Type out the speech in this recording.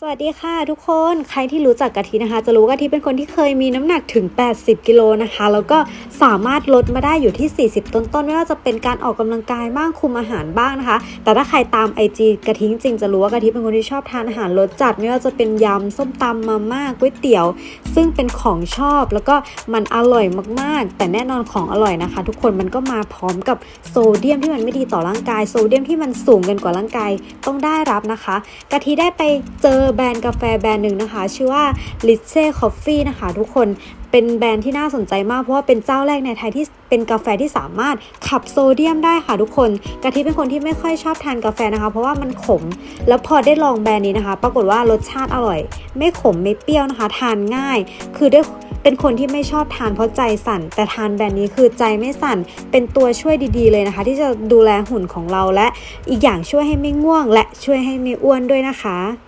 สวัสดีค่ะทุกคนใครที่รู้จักกะทินะคะ จะรู้ว่ากะทิเป็นคนที่เคยมีน้ำหนักถึง 80 กิโลนะคะ แล้วก็สามารถลดมาได้อยู่ที่ 40 ต้นๆไม่ว่าจะเป็นการออกกำลังกายบ้างคุมอาหารบ้างนะคะ แต่ถ้าใครตาม IG กะทิจริงจะรู้ว่ากะทิเป็นคนที่ชอบทานอาหารรสจัด ไม่ว่าจะเป็นยำส้มตำมาม่าก๋วยเตี๋ยว ซึ่งเป็นของชอบแล้วก็มันอร่อยมากๆ แต่แน่นอนของอร่อยนะคะ ทุกคนมันก็มาพร้อมกับโซเดียมที่มันไม่ดีต่อร่างกายโซเดียมที่มันสูงเกินกว่าร่างกายต้องได้รับนะคะกะทิได้ไปเจอแบรนด์กาแฟแบรนด์หนึ่งนะคะ ชื่อว่า l i t z e Coffee นะคะ ทุกคนเป็นแบรนด์ที่น่าสนใจมาก เพราะว่าเป็นเจ้าแรกในไทยที่เป็นกาแฟที่สามารถขับโซเดียมได้ค่ะทุกคนกะทิเป็นคนที่ไม่ค่อยชอบทานกาแฟนะคะ เพราะว่ามันขม แล้วพอได้ลองแบรนด์นี้นะคะ ปรากฏว่ารสชาติอร่อย ไม่ขมไม่เปรี้ยวนะคะ ทานง่าย คือด้วยเป็นคนที่ไม่ชอบทานเพราะใจสั่น แต่ทานแบรนด์นี้คือใจไม่สั่น เป็นตัวช่วยดีๆเลยนะคะ ที่จะดูแลหุ่นของเราและอีกอย่างช่วยให้ไม่ง่วง และช่วยให้ไม่อ้วนด้วยนะคะ